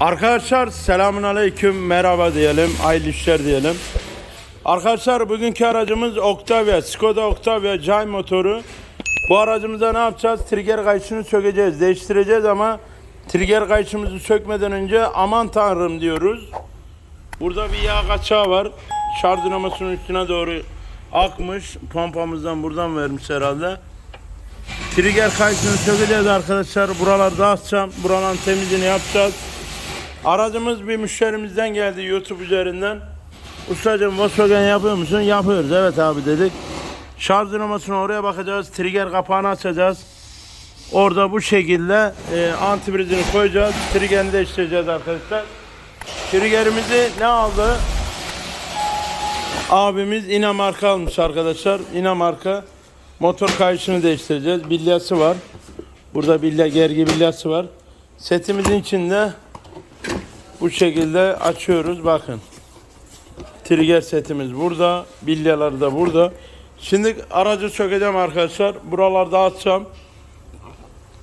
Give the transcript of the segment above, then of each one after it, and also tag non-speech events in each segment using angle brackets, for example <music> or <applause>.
Arkadaşlar selamun aleyküm merhaba diyelim hayırlı işler diyelim. Arkadaşlar bugünkü aracımız Octavia Skoda Octavia Jay motoru. Bu aracımıza ne yapacağız? Trigger kayışını sökeceğiz değiştireceğiz ama trigger kayışımızı sökmeden önce aman tanrım diyoruz. Burada bir yağ kaçağı var. Şarj dinamosunun üstüne doğru akmış. Pompamızdan buradan vermiş herhalde. Trigger kayışını sökeceğiz arkadaşlar. Buraları dağıtacağım. Buraların temizliğini yapacağız. Aracımız bir müşterimizden geldi YouTube üzerinden. Ustacığım Volkswagen yapıyor musun? Yapıyoruz. Evet abi dedik. Şarj dinamasına oraya bakacağız. Trigger kapağını açacağız. Orada bu şekilde e, antibrizini koyacağız. Triggerini değiştireceğiz arkadaşlar. Triggerimizi ne aldı? Abimiz Ina marka almış arkadaşlar. Ina marka motor kayışını değiştireceğiz. Bilyası var. Burada bilya gergi bilyası var. Setimizin içinde bu şekilde açıyoruz. Bakın. Trigger setimiz burada. Bilyaları da burada. Şimdi aracı sökeceğim arkadaşlar. Buralarda açacağım.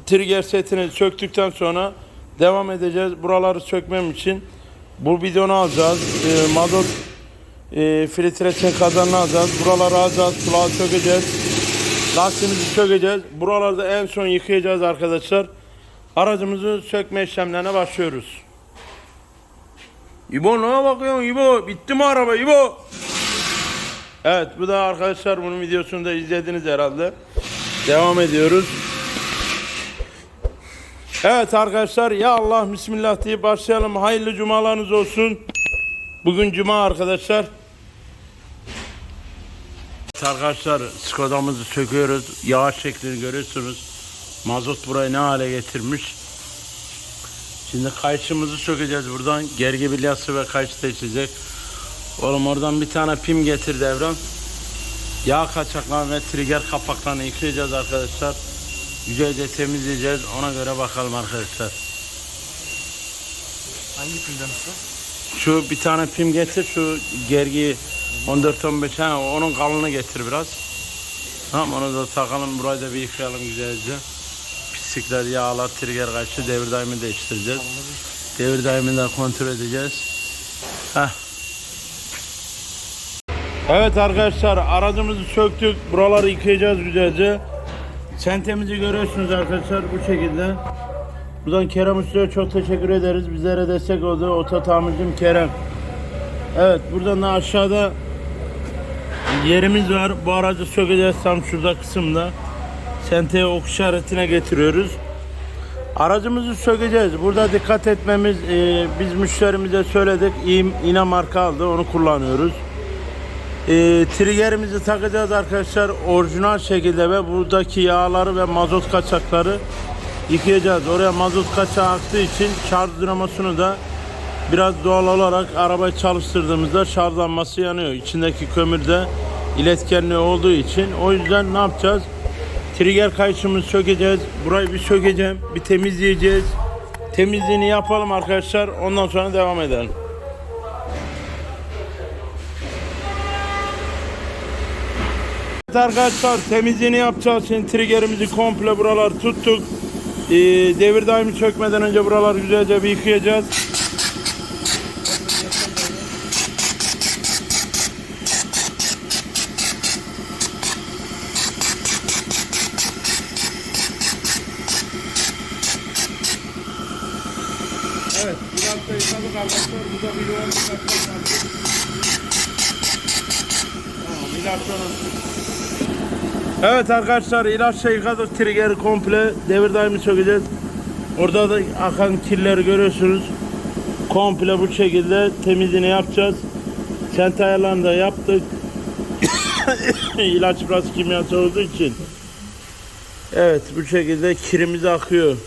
Trigger setini söktükten sonra devam edeceğiz. Buraları sökmem için bu bidonu alacağız. E, mazot e, filtresinin kazanını alacağız. Buraları alacağız. Kulağı sökeceğiz. Lastiğimizi sökeceğiz. Buralarda en son yıkayacağız arkadaşlar. Aracımızı sökme işlemlerine başlıyoruz. İbo ne bakıyorsun İbo? Bitti mi araba İbo? Evet bu da arkadaşlar bunun videosunu da izlediniz herhalde. Devam ediyoruz. Evet arkadaşlar ya Allah Bismillah diye başlayalım. Hayırlı cumalarınız olsun. Bugün cuma arkadaşlar. Evet arkadaşlar Skoda'mızı söküyoruz. Yağış şeklini görüyorsunuz. Mazot burayı ne hale getirmiş. Şimdi kayışımızı sökeceğiz buradan. Gergi bilyası ve kayış seçecek. Oğlum oradan bir tane pim getir devran. Yağ kaçaklarını ve trigger kapaklarını yıkayacağız arkadaşlar. Güzelce temizleyeceğiz. Ona göre bakalım arkadaşlar. Hangi pilden usta? Şu bir tane pim getir. Şu gergi 14-15 ha, onun kalını getir biraz. Tamam onu da takalım. Burayı da bir yıkayalım güzelce. Pislikler, yağlar, trigger kaçtı. Devir daimi değiştireceğiz. Devir daimini de kontrol edeceğiz. Heh. Evet arkadaşlar aracımızı söktük. Buraları yıkayacağız güzelce. Sentemizi görüyorsunuz arkadaşlar bu şekilde. Buradan Kerem Usta'ya çok teşekkür ederiz. Bizlere destek oldu. Oto tamircim Kerem. Evet buradan da aşağıda yerimiz var. Bu aracı sökeceğiz tam şurada kısımda. Senteye ok işaretine getiriyoruz. Aracımızı sökeceğiz. Burada dikkat etmemiz, e, biz müşterimize söyledik. İna marka aldı, onu kullanıyoruz. E, triggerimizi takacağız arkadaşlar orijinal şekilde ve buradaki yağları ve mazot kaçakları yıkayacağız. Oraya mazot kaçağı aktığı için şarj dinamosunu da biraz doğal olarak arabayı çalıştırdığımızda şarjlanması yanıyor. İçindeki kömürde iletkenliği olduğu için. O yüzden ne yapacağız? Trigger kayışımızı sökeceğiz. Burayı bir sökeceğim. Bir temizleyeceğiz. Temizliğini yapalım arkadaşlar. Ondan sonra devam edelim. Evet arkadaşlar temizliğini yapacağız. Şimdi triggerimizi komple buralar tuttuk. Ee, devir daimi çökmeden önce buraları güzelce bir yıkayacağız. Evet, arkadaşlar. Arkadaşlar ilaçla yıkadık triggeri komple devir daimi sökeceğiz. Orada da akan kirleri görüyorsunuz. Komple bu şekilde temizliğini yapacağız. Sent ayarlarını da yaptık. <coughs> İlaç biraz kimyasal olduğu için. Evet bu şekilde kirimiz akıyor.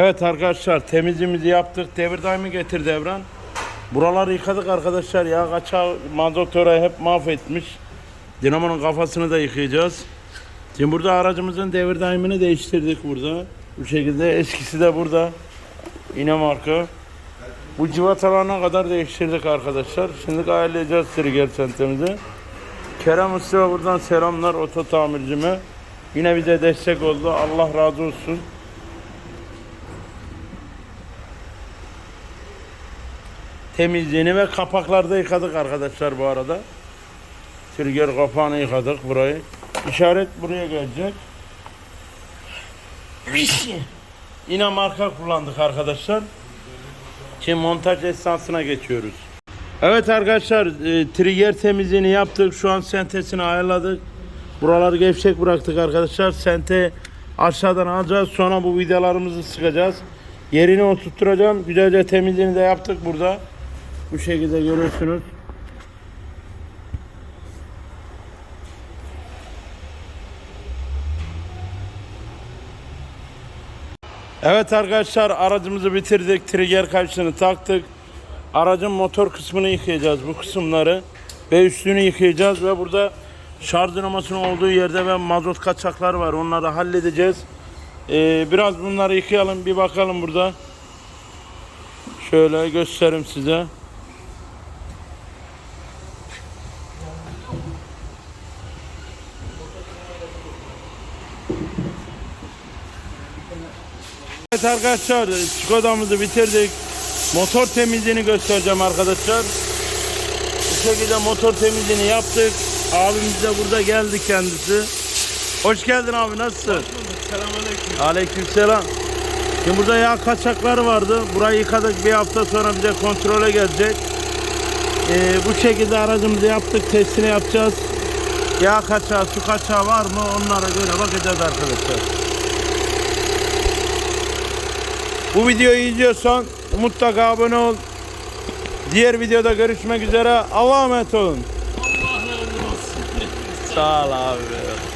Evet arkadaşlar temizliğimizi yaptık. Devir daimi getir devran. Buraları yıkadık arkadaşlar ya kaçağı mazot orayı hep mahvetmiş. Dinamonun kafasını da yıkayacağız. Şimdi burada aracımızın devir daimini değiştirdik burada. Bu şekilde eskisi de burada. Yine marka. Bu civatalarına kadar değiştirdik arkadaşlar. Şimdi ayarlayacağız trigger sentemizi. Kerem Usta'ya buradan selamlar oto tamircime. Yine bize destek oldu. Allah razı olsun. Temizliğini ve kapaklarda yıkadık arkadaşlar bu arada. Trigger kapağını yıkadık burayı. İşaret buraya gelecek. Yine marka kullandık arkadaşlar. Şimdi montaj esnasına geçiyoruz. Evet arkadaşlar e, trigger temizliğini yaptık. Şu an sentesini ayarladık. Buraları gevşek bıraktık arkadaşlar. Sente aşağıdan alacağız. Sonra bu vidalarımızı sıkacağız. Yerini oturtturacağım. Güzelce temizliğini de yaptık burada. Bu şekilde görüyorsunuz. Evet arkadaşlar aracımızı bitirdik. Trigger kayışını taktık. Aracın motor kısmını yıkayacağız bu kısımları. Ve üstünü yıkayacağız ve burada şarj dinamasının olduğu yerde ve mazot kaçaklar var. Onları halledeceğiz. Ee, biraz bunları yıkayalım bir bakalım burada. Şöyle göstereyim size. Evet arkadaşlar Skoda'mızı bitirdik. Motor temizliğini göstereceğim arkadaşlar. Bu şekilde motor temizliğini yaptık. Abimiz de burada geldi kendisi. Hoş geldin abi nasılsın? Selamünaleyküm. Aleykümselam. Şimdi burada yağ kaçakları vardı. Burayı yıkadık bir hafta sonra bize kontrole gelecek. Ee, bu şekilde aracımızı yaptık. Testini yapacağız. Yağ kaçağı, su kaçağı var mı onlara göre bakacağız arkadaşlar. Bu videoyu izliyorsan mutlaka abone ol. Diğer videoda görüşmek üzere. Allah'a emanet olun. Allah razı olsun. Sağ ol abi.